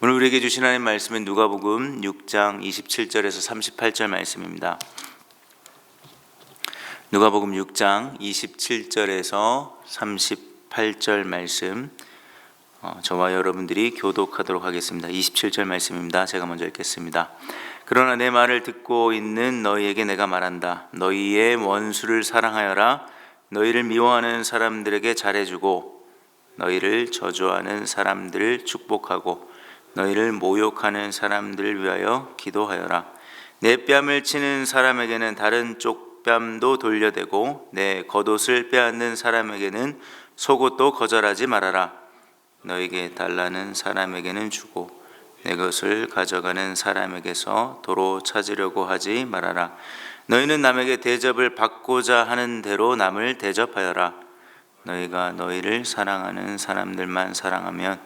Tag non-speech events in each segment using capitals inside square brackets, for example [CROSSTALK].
오늘 우리에게 주신 하나님 말씀은 누가복음 6장 27절에서 38절 말씀입니다. 누가복음 6장 27절에서 38절 말씀 어, 저와 여러분들이 교독하도록 하겠습니다. 27절 말씀입니다. 제가 먼저 읽겠습니다. 그러나 내 말을 듣고 있는 너희에게 내가 말한다. 너희의 원수를 사랑하여라. 너희를 미워하는 사람들에게 잘해주고 너희를 저주하는 사람들을 축복하고 너희를 모욕하는 사람들을 위하여 기도하여라. 내 뺨을 치는 사람에게는 다른 쪽 뺨도 돌려대고 내 겉옷을 빼앗는 사람에게는 속옷도 거절하지 말아라. 너에게 달라는 사람에게는 주고 내 것을 가져가는 사람에게서 도로 찾으려고 하지 말아라. 너희는 남에게 대접을 받고자 하는 대로 남을 대접하여라. 너희가 너희를 사랑하는 사람들만 사랑하면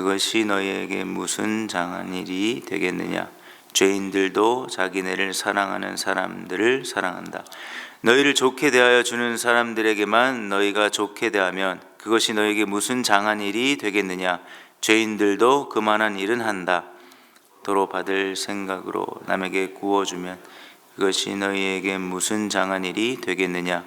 그것이 너희에게 무슨 장한 일이 되겠느냐? 죄인들도 자기네를 사랑하는 사람들을 사랑한다. 너희를 좋게 대하여 주는 사람들에게만 너희가 좋게 대하면 그것이 너희에게 무슨 장한 일이 되겠느냐? 죄인들도 그만한 일은 한다. 도로 받을 생각으로 남에게 구워주면 그것이 너희에게 무슨 장한 일이 되겠느냐?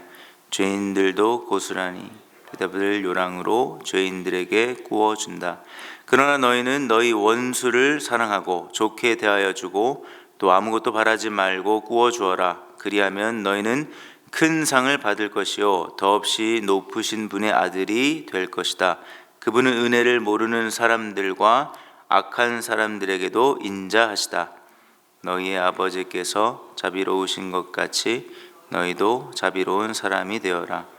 죄인들도 고스란히 대답을 요랑으로 죄인들에게 구워준다. 그러나 너희는 너희 원수를 사랑하고 좋게 대하여 주고 또 아무것도 바라지 말고 구워 주어라. 그리하면 너희는 큰 상을 받을 것이요 더없이 높으신 분의 아들이 될 것이다. 그분은 은혜를 모르는 사람들과 악한 사람들에게도 인자하시다. 너희의 아버지께서 자비로우신 것 같이 너희도 자비로운 사람이 되어라.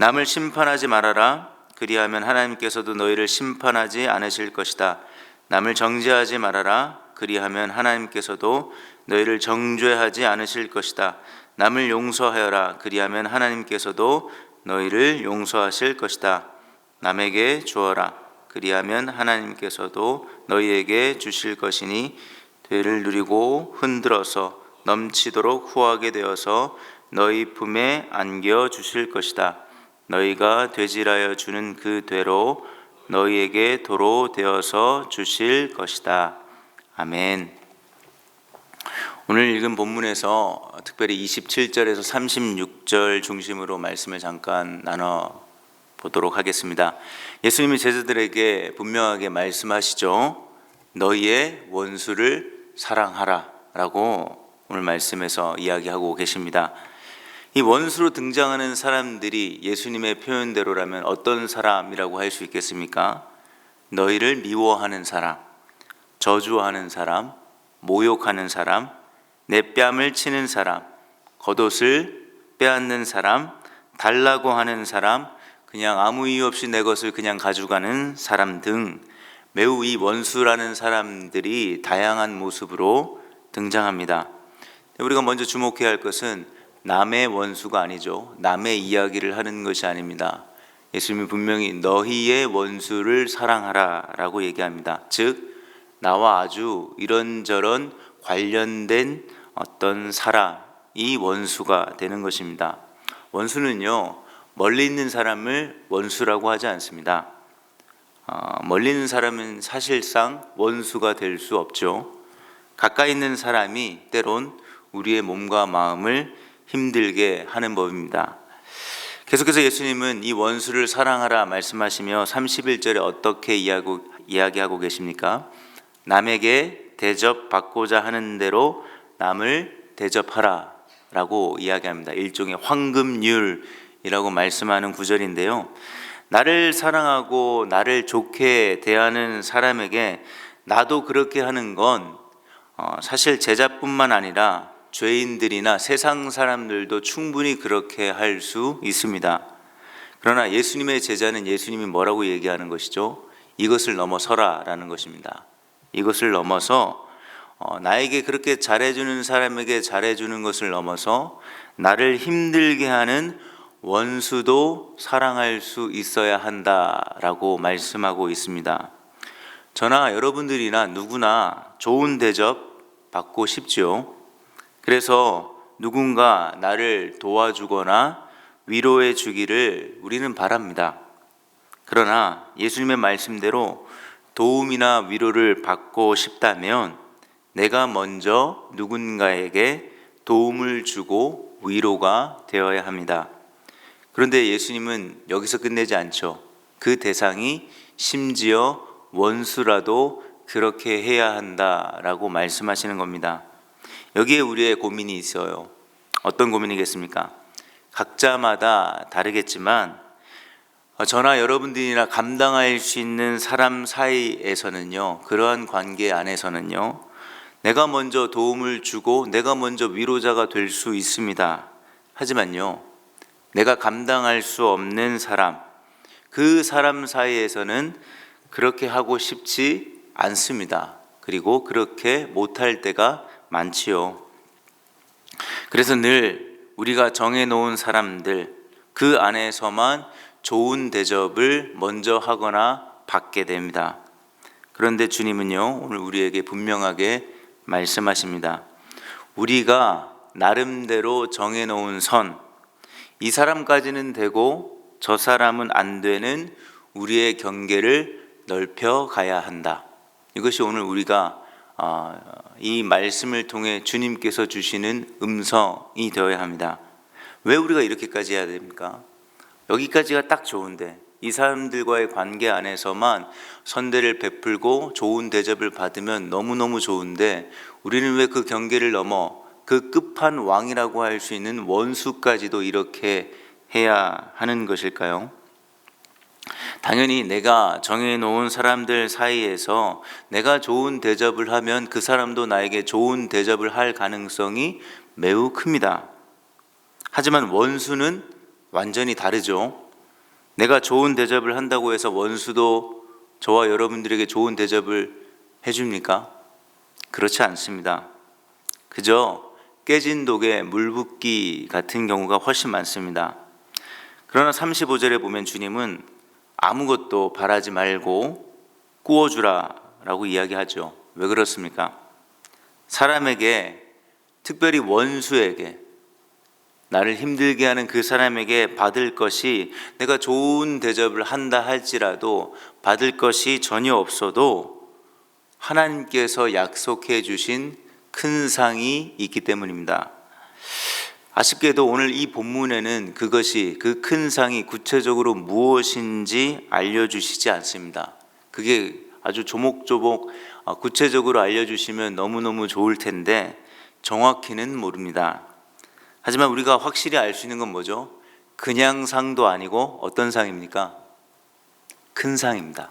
남을 심판하지 말아라. 그리하면 하나님께서도 너희를 심판하지 않으실 것이다. 남을 정죄하지 말아라. 그리하면 하나님께서도 너희를 정죄하지 않으실 것이다. 남을 용서하여라. 그리하면 하나님께서도 너희를 용서하실 것이다. 남에게 주어라. 그리하면 하나님께서도 너희에게 주실 것이니 되를 누리고 흔들어서 넘치도록 후하게 되어서 너희 품에 안겨 주실 것이다. 너희가 되질하여 주는 그 되로 너희에게 도로 되어서 주실 것이다. 아멘. 오늘 읽은 본문에서 특별히 27절에서 36절 중심으로 말씀을 잠깐 나눠 보도록 하겠습니다. 예수님이 제자들에게 분명하게 말씀하시죠. 너희의 원수를 사랑하라 라고 오늘 말씀에서 이야기하고 계십니다. 이 원수로 등장하는 사람들이 예수님의 표현대로라면 어떤 사람이라고 할 수 있겠습니까? 너희를 미워하는 사람, 저주하는 사람, 모욕하는 사람, 내 뺨을 치는 사람, 겉옷을 빼앗는 사람, 달라고 하는 사람, 그냥 아무 이유 없이 내 것을 그냥 가져가는 사람 등 매우 이 원수라는 사람들이 다양한 모습으로 등장합니다. 우리가 먼저 주목해야 할 것은 남의 원수가 아니죠. 남의 이야기를 하는 것이 아닙니다. 예수님이 분명히 너희의 원수를 사랑하라 라고 얘기합니다. 즉 나와 아주 이런저런 관련된 어떤 사람이 원수가 되는 것입니다. 원수는요 멀리 있는 사람을 원수라고 하지 않습니다. 어, 멀리 있는 사람은 사실상 원수가 될 수 없죠. 가까이 있는 사람이 때론 우리의 몸과 마음을 힘들게 하는 법입니다. 계속해서 예수님은 이 원수를 사랑하라 말씀하시며 31절에 어떻게 이야기하고 계십니까? 남에게 대접받고자 하는 대로 남을 대접하라 라고 이야기합니다. 일종의 황금률이라고 말씀하는 구절인데요. 나를 사랑하고 나를 좋게 대하는 사람에게 나도 그렇게 하는 건 어, 사실 제자뿐만 아니라 죄인들이나 세상 사람들도 충분히 그렇게 할 수 있습니다. 그러나 예수님의 제자는 예수님이 뭐라고 얘기하는 것이죠? 이것을 넘어서라라는 것입니다. 이것을 넘어서 어, 나에게 그렇게 잘해주는 사람에게 잘해주는 것을 넘어서 나를 힘들게 하는 원수도 사랑할 수 있어야 한다라고 말씀하고 있습니다. 저나 여러분들이나 누구나 좋은 대접 받고 싶죠. 그래서 누군가 나를 도와주거나 위로해 주기를 우리는 바랍니다. 그러나 예수님의 말씀대로 도움이나 위로를 받고 싶다면 내가 먼저 누군가에게 도움을 주고 위로가 되어야 합니다. 그런데 예수님은 여기서 끝내지 않죠. 그 대상이 심지어 원수라도 그렇게 해야 한다라고 말씀하시는 겁니다. 여기에 우리의 고민이 있어요. 어떤 고민이겠습니까? 각자마다 다르겠지만 어, 저나 여러분들이나 감당할 수 있는 사람 사이에서는요, 그러한 관계 안에서는요, 내가 먼저 도움을 주고 내가 먼저 위로자가 될 수 있습니다. 하지만요, 내가 감당할 수 없는 사람, 그 사람 사이에서는 그렇게 하고 싶지 않습니다. 그리고 그렇게 못할 때가 많지요. 그래서 늘 우리가 정해놓은 사람들, 그 안에서만 좋은 대접을 먼저 하거나 받게 됩니다. 그런데 주님은요, 오늘 우리에게 분명하게 말씀하십니다. 우리가 나름대로 정해놓은 선, 이 사람까지는 되고 저 사람은 안 되는 우리의 경계를 넓혀 가야 한다. 이것이 오늘 우리가 아, 이 말씀을 통해 주님께서 주시는 음성이 되어야 합니다. 왜 우리가 이렇게까지 해야 됩니까? 여기까지가 딱 좋은데 이 사람들과의 관계 안에서만 선대를 베풀고 좋은 대접을 받으면 너무너무 좋은데 우리는 왜 그 경계를 넘어 그 끝판 왕이라고 할 수 있는 원수까지도 이렇게 해야 하는 것일까요? 당연히 내가 정해놓은 사람들 사이에서 내가 좋은 대접을 하면 그 사람도 나에게 좋은 대접을 할 가능성이 매우 큽니다. 하지만 원수는 완전히 다르죠. 내가 좋은 대접을 한다고 해서 원수도 저와 여러분들에게 좋은 대접을 해줍니까? 그렇지 않습니다. 그저 깨진 독에 물 붓기 같은 경우가 훨씬 많습니다. 그러나 35절에 보면 주님은 아무것도 바라지 말고 구워주라 라고 이야기하죠. 왜 그렇습니까? 사람에게 특별히 원수에게 나를 힘들게 하는 그 사람에게 받을 것이 내가 좋은 대접을 한다 할지라도 받을 것이 전혀 없어도 하나님께서 약속해 주신 큰 상이 있기 때문입니다. 아쉽게도 오늘 이 본문에는 그것이 그 큰 상이 구체적으로 무엇인지 알려주시지 않습니다. 그게 아주 조목조목 어, 구체적으로 알려주시면 너무너무 좋을 텐데 정확히는 모릅니다. 하지만 우리가 확실히 알 수 있는 건 뭐죠? 그냥 상도 아니고 어떤 상입니까? 큰 상입니다.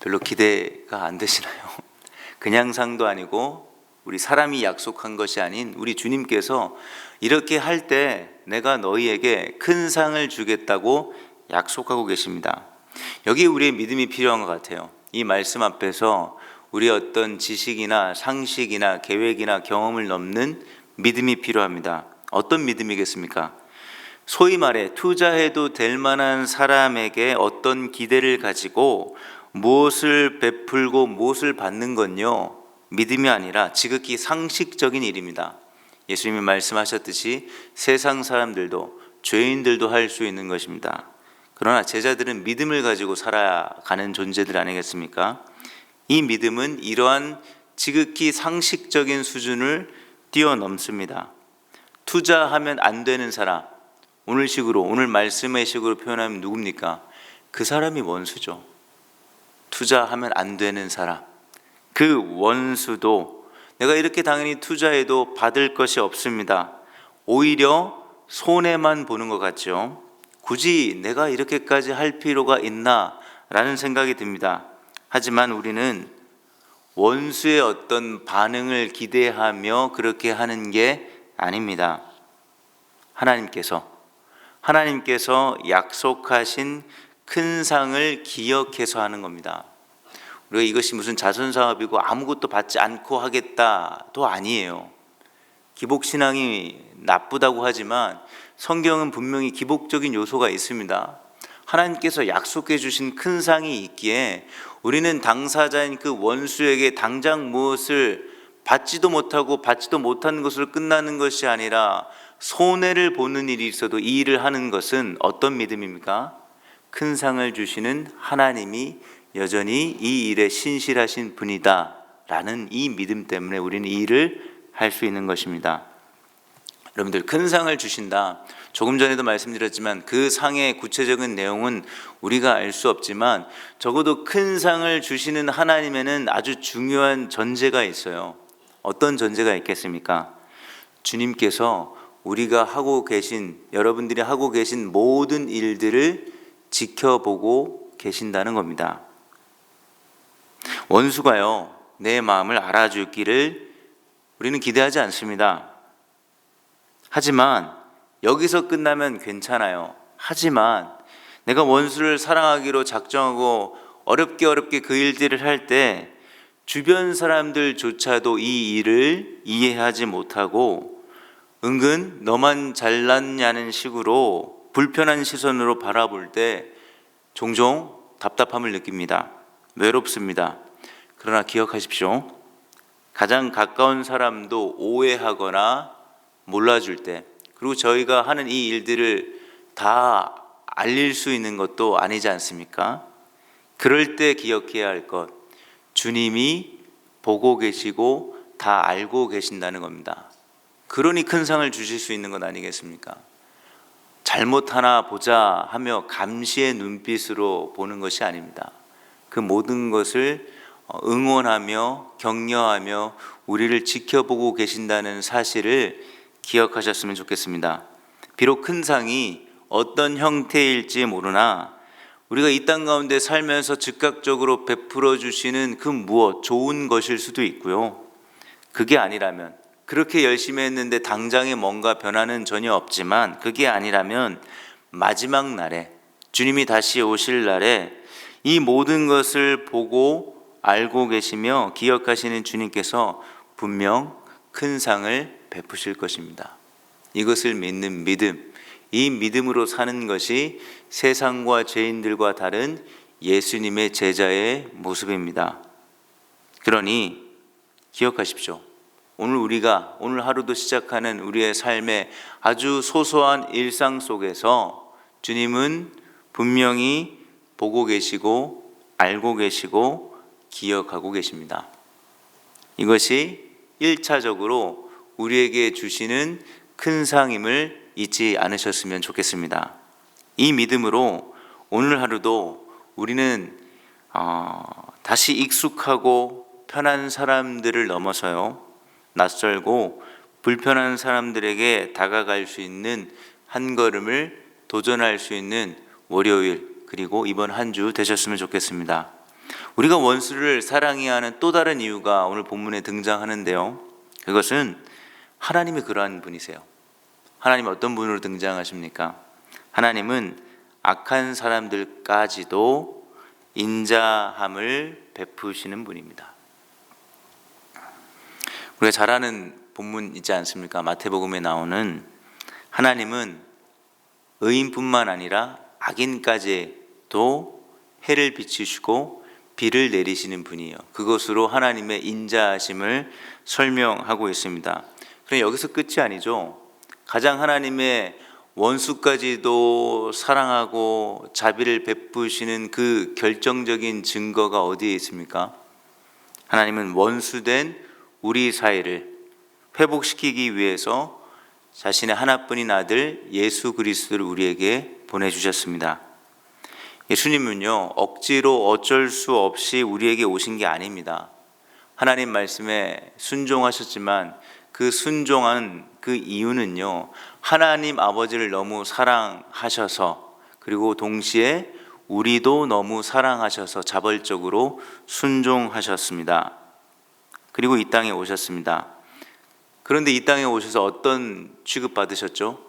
별로 기대가 안 되시나요? [LAUGHS] 그냥 상도 아니고 우리 사람이 약속한 것이 아닌 우리 주님께서 이렇게 할 때 내가 너희에게 큰 상을 주겠다고 약속하고 계십니다. 여기 우리의 믿음이 필요한 것 같아요. 이 말씀 앞에서 우리 어떤 지식이나 상식이나 계획이나 경험을 넘는 믿음이 필요합니다. 어떤 믿음이겠습니까? 소위 말해 투자해도 될 만한 사람에게 어떤 기대를 가지고 무엇을 베풀고 무엇을 받는 건요. 믿음이 아니라 지극히 상식적인 일입니다. 예수님이 말씀하셨듯이 세상 사람들도 죄인들도 할 수 있는 것입니다. 그러나 제자들은 믿음을 가지고 살아가는 존재들 아니겠습니까? 이 믿음은 이러한 지극히 상식적인 수준을 뛰어넘습니다. 투자하면 안 되는 사람, 오늘 식으로, 오늘 말씀의 식으로 표현하면 누굽니까? 그 사람이 원수죠. 투자하면 안 되는 사람. 그 원수도 내가 이렇게 당연히 투자해도 받을 것이 없습니다. 오히려 손해만 보는 것 같죠. 굳이 내가 이렇게까지 할 필요가 있나? 라는 생각이 듭니다. 하지만 우리는 원수의 어떤 반응을 기대하며 그렇게 하는 게 아닙니다. 하나님께서 하나님께서 약속하신 큰 상을 기억해서 하는 겁니다. 우리가 이것이 무슨 자선 사업이고 아무것도 받지 않고 하겠다도 아니에요. 기복 신앙이 나쁘다고 하지만 성경은 분명히 기복적인 요소가 있습니다. 하나님께서 약속해 주신 큰 상이 있기에 우리는 당사자인 그 원수에게 당장 무엇을 받지도 못하고 받지도 못하는 것으로 끝나는 것이 아니라 손해를 보는 일이 있어도 이 일을 하는 것은 어떤 믿음입니까? 큰 상을 주시는 하나님이 여전히 이 일에 신실하신 분이다라는 이 믿음 때문에 우리는 이 일을 할 수 있는 것입니다. 여러분들 큰 상을 주신다. 조금 전에도 말씀드렸지만 그 상의 구체적인 내용은 우리가 알 수 없지만 적어도 큰 상을 주시는 하나님에는 아주 중요한 전제가 있어요. 어떤 전제가 있겠습니까? 주님께서 우리가 하고 계신 여러분들이 하고 계신 모든 일들을 지켜보고 계신다는 겁니다. 원수가요, 내 마음을 알아주기를 우리는 기대하지 않습니다. 하지만 여기서 끝나면 괜찮아요. 하지만 내가 원수를 사랑하기로 작정하고 어렵게 어렵게 그 일들을 할 때 주변 사람들조차도 이 일을 이해하지 못하고 은근 너만 잘났냐는 식으로 불편한 시선으로 바라볼 때 종종 답답함을 느낍니다. 외롭습니다. 그러나 기억하십시오. 가장 가까운 사람도 오해하거나 몰라줄 때, 그리고 저희가 하는 이 일들을 다 알릴 수 있는 것도 아니지 않습니까? 그럴 때 기억해야 할 것, 주님이 보고 계시고 다 알고 계신다는 겁니다. 그러니 큰 상을 주실 수 있는 것 아니겠습니까? 잘못 하나 보자 하며 감시의 눈빛으로 보는 것이 아닙니다. 그 모든 것을 어, 응원하며 격려하며 우리를 지켜보고 계신다는 사실을 기억하셨으면 좋겠습니다. 비록 큰 상이 어떤 형태일지 모르나 우리가 이 땅 가운데 살면서 즉각적으로 베풀어 주시는 그 무엇 좋은 것일 수도 있고요. 그게 아니라면 그렇게 열심히 했는데 당장에 뭔가 변화는 전혀 없지만 그게 아니라면 마지막 날에 주님이 다시 오실 날에 이 모든 것을 보고 알고 계시며 기억하시는 주님께서 분명 큰 상을 베푸실 것입니다. 이것을 믿는 믿음, 이 믿음으로 사는 것이 세상과 죄인들과 다른 예수님의 제자의 모습입니다. 그러니 기억하십시오. 오늘 우리가 오늘 하루도 시작하는 우리의 삶의 아주 소소한 일상 속에서 주님은 분명히 보고 계시고 알고 계시고 기억하고 계십니다. 이것이 1차적으로 우리에게 주시는 큰 상임을 잊지 않으셨으면 좋겠습니다. 이 믿음으로 오늘 하루도 우리는 어, 다시 익숙하고 편한 사람들을 넘어서요 낯설고 불편한 사람들에게 다가갈 수 있는 한 걸음을 도전할 수 있는 월요일 그리고 이번 한 주 되셨으면 좋겠습니다. 우리가 원수를 사랑해야 하는 또 다른 이유가 오늘 본문에 등장하는데요. 그것은 하나님이 그러한 분이세요. 하나님 어떤 분으로 등장하십니까? 하나님은 악한 사람들까지도 인자함을 베푸시는 분입니다. 우리가 잘 아는 본문 있지 않습니까? 마태복음에 나오는 하나님은 의인뿐만 아니라 악인까지도 해를 비추시고 비를 내리시는 분이에요. 그것으로 하나님의 인자하심을 설명하고 있습니다. 그럼 여기서 끝이 아니죠. 가장 하나님의 원수까지도 사랑하고 자비를 베푸시는 그 결정적인 증거가 어디에 있습니까? 하나님은 원수된 우리 사이를 회복시키기 위해서 자신의 하나뿐인 아들 예수 그리스도를 우리에게 보내주셨습니다. 예수님은요, 억지로 어쩔 수 없이 우리에게 오신 게 아닙니다. 하나님 말씀에 순종하셨지만 그 순종한 그 이유는요, 하나님 아버지를 너무 사랑하셔서 그리고 동시에 우리도 너무 사랑하셔서 자발적으로 순종하셨습니다. 그리고 이 땅에 오셨습니다. 그런데 이 땅에 오셔서 어떤 취급 받으셨죠?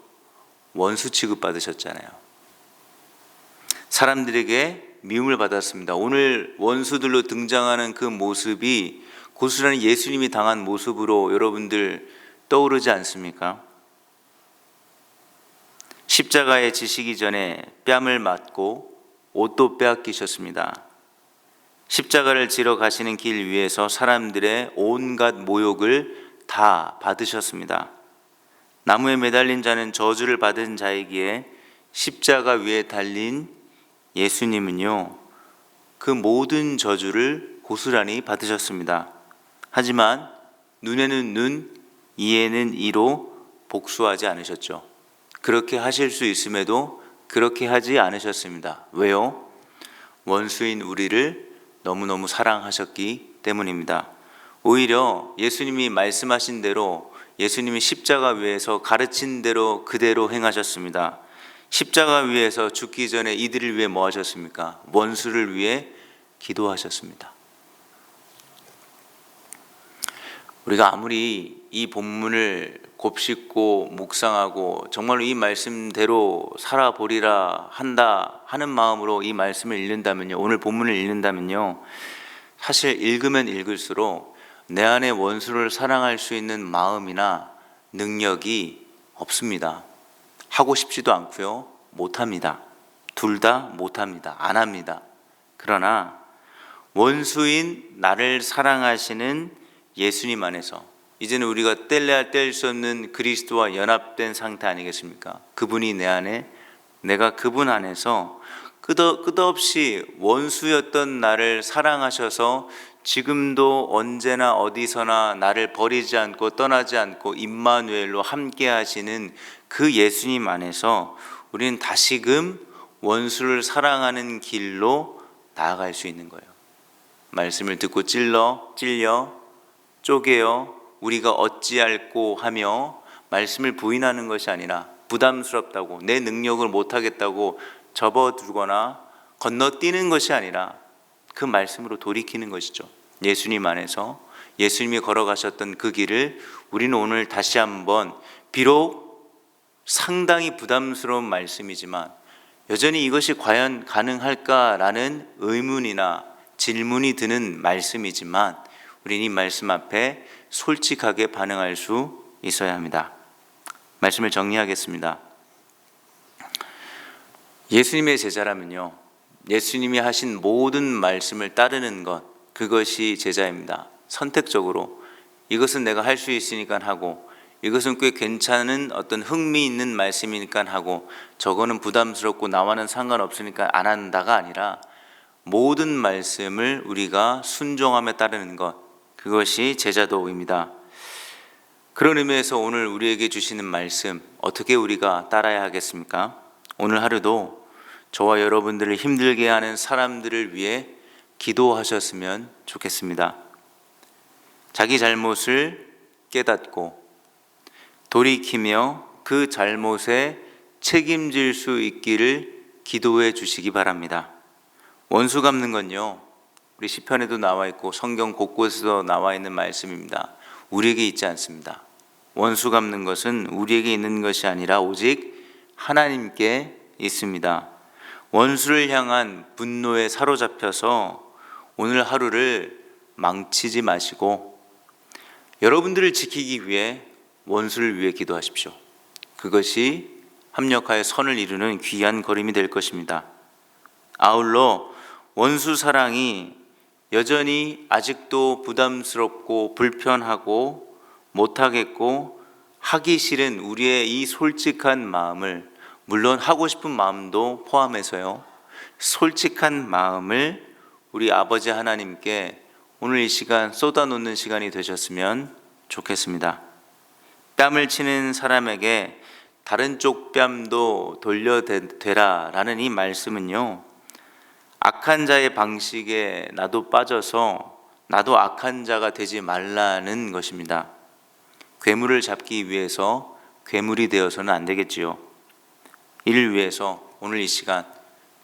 원수 취급 받으셨잖아요. 사람들에게 미움을 받았습니다. 오늘 원수들로 등장하는 그 모습이 고스란히 예수님이 당한 모습으로 여러분들 떠오르지 않습니까? 십자가에 지시기 전에 뺨을 맞고 옷도 빼앗기셨습니다. 십자가를 지러 가시는 길 위에서 사람들의 온갖 모욕을 다 받으셨습니다. 나무에 매달린 자는 저주를 받은 자이기에 십자가 위에 달린 예수님은요, 그 모든 저주를 고스란히 받으셨습니다. 하지만 눈에는 눈, 이에는 이로 복수하지 않으셨죠. 그렇게 하실 수 있음에도 그렇게 하지 않으셨습니다. 왜요? 원수인 우리를 너무너무 사랑하셨기 때문입니다. 오히려 예수님이 말씀하신 대로 예수님이 십자가 위에서 가르친 대로 그대로 행하셨습니다. 십자가 위에서 죽기 전에 이들을 위해 뭐 하셨습니까? 원수를 위해 기도하셨습니다. 우리가 아무리 이 본문을 곱씹고 묵상하고 정말로 이 말씀대로 살아보리라 한다 하는 마음으로 이 말씀을 읽는다면요. 오늘 본문을 읽는다면요. 사실 읽으면 읽을수록 내 안에 원수를 사랑할 수 있는 마음이나 능력이 없습니다. 하고 싶지도 않고요. 못합니다. 둘 다 못합니다. 안 합니다. 그러나 원수인 나를 사랑하시는 예수님 안에서 이제는 우리가 뗄래야 뗄 수 없는 그리스도와 연합된 상태 아니겠습니까? 그분이 내 안에 내가 그분 안에서 끝없이 원수였던 나를 사랑하셔서 지금도 언제나 어디서나 나를 버리지 않고 떠나지 않고 임마누엘로 함께 하시는 그 예수님 안에서 우리는 다시금 원수를 사랑하는 길로 나아갈 수 있는 거예요. 말씀을 듣고 찔러 찔려 쪼개어 우리가 어찌할꼬 하며 말씀을 부인하는 것이 아니라 부담스럽다고 내 능력을 못하겠다고 접어두거나 건너뛰는 것이 아니라 그 말씀으로 돌이키는 것이죠. 예수님 안에서 예수님이 걸어가셨던 그 길을 우리는 오늘 다시 한번 비록 상당히 부담스러운 말씀이지만 여전히 이것이 과연 가능할까라는 의문이나 질문이 드는 말씀이지만 우리는 이 말씀 앞에 솔직하게 반응할 수 있어야 합니다. 말씀을 정리하겠습니다. 예수님의 제자라면요. 예수님이 하신 모든 말씀을 따르는 것, 그것이 제자입니다. 선택적으로 이것은 내가 할 수 있으니까 하고 이것은 꽤 괜찮은 어떤 흥미 있는 말씀이니까 하고 저거는 부담스럽고 나와는 상관없으니까 안 한다가 아니라 모든 말씀을 우리가 순종함에 따르는 것 그것이 제자도입니다. 그런 의미에서 오늘 우리에게 주시는 말씀 어떻게 우리가 따라야 하겠습니까? 오늘 하루도 저와 여러분들을 힘들게 하는 사람들을 위해 기도하셨으면 좋겠습니다. 자기 잘못을 깨닫고 돌이키며 그 잘못에 책임질 수 있기를 기도해 주시기 바랍니다. 원수 갚는 건요. 우리 시편에도 나와 있고 성경 곳곳에도 나와 있는 말씀입니다. 우리에게 있지 않습니다. 원수 갚는 것은 우리에게 있는 것이 아니라 오직 하나님께 있습니다. 원수를 향한 분노에 사로잡혀서 오늘 하루를 망치지 마시고 여러분들을 지키기 위해 원수를 위해 기도하십시오. 그것이 합력하여 선을 이루는 귀한 걸음이 될 것입니다. 아울러 원수 사랑이 여전히 아직도 부담스럽고 불편하고 못하겠고 하기 싫은 우리의 이 솔직한 마음을 물론 하고 싶은 마음도 포함해서요. 솔직한 마음을 우리 아버지 하나님께 오늘 이 시간 쏟아놓는 시간이 되셨으면 좋겠습니다. 뺨을 치는 사람에게 다른 쪽 뺨도 돌려대라 라는 이 말씀은요. 악한 자의 방식에 나도 빠져서 나도 악한 자가 되지 말라는 것입니다. 괴물을 잡기 위해서 괴물이 되어서는 안 되겠지요. 이를 위해서 오늘 이 시간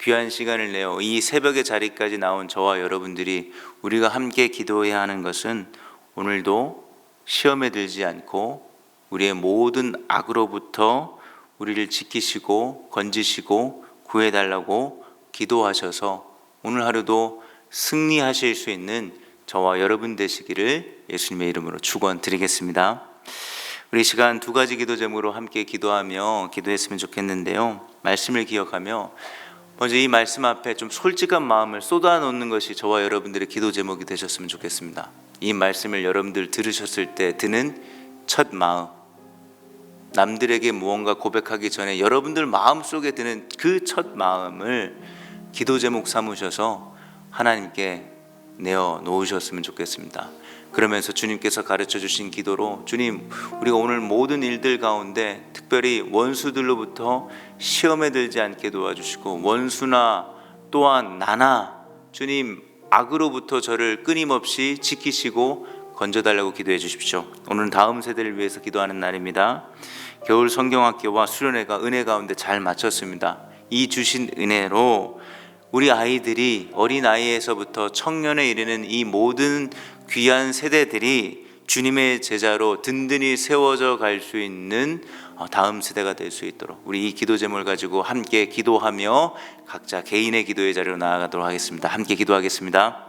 귀한 시간을 내어 이 새벽의 자리까지 나온 저와 여러분들이 우리가 함께 기도해야 하는 것은 오늘도 시험에 들지 않고 우리의 모든 악으로부터 우리를 지키시고 건지시고 구해달라고 기도하셔서 오늘 하루도 승리하실 수 있는 저와 여러분 되시기를 예수님의 이름으로 축원드리겠습니다. 우리 시간 두 가지 기도 제목으로 함께 기도하며 기도했으면 좋겠는데요. 말씀을 기억하며 먼저 이 말씀 앞에 좀 솔직한 마음을 쏟아놓는 것이 저와 여러분들의 기도 제목이 되셨으면 좋겠습니다. 이 말씀을 여러분들 들으셨을 때 드는 첫 마음, 남들에게 무언가 고백하기 전에 여러분들 마음 속에 드는 그 첫 마음을 기도 제목 삼으셔서 하나님께 내어 놓으셨으면 좋겠습니다. 그러면서 주님께서 가르쳐 주신 기도로 주님 우리가 오늘 모든 일들 가운데 특별히 원수들로부터 시험에 들지 않게 도와주시고 원수나 또한 나나 주님 악으로부터 저를 끊임없이 지키시고 건져달라고 기도해 주십시오. 오늘은 다음 세대를 위해서 기도하는 날입니다. 겨울 성경학교와 수련회가 은혜 가운데 잘 마쳤습니다. 이 주신 은혜로 우리 아이들이 어린 나이에서부터 청년에 이르는 이 모든 귀한 세대들이 주님의 제자로 든든히 세워져 갈 수 있는 어, 다음 세대가 될 수 있도록 우리 이 기도 제목을 가지고 함께 기도하며 각자 개인의 기도의 자리로 나아가도록 하겠습니다. 함께 기도하겠습니다.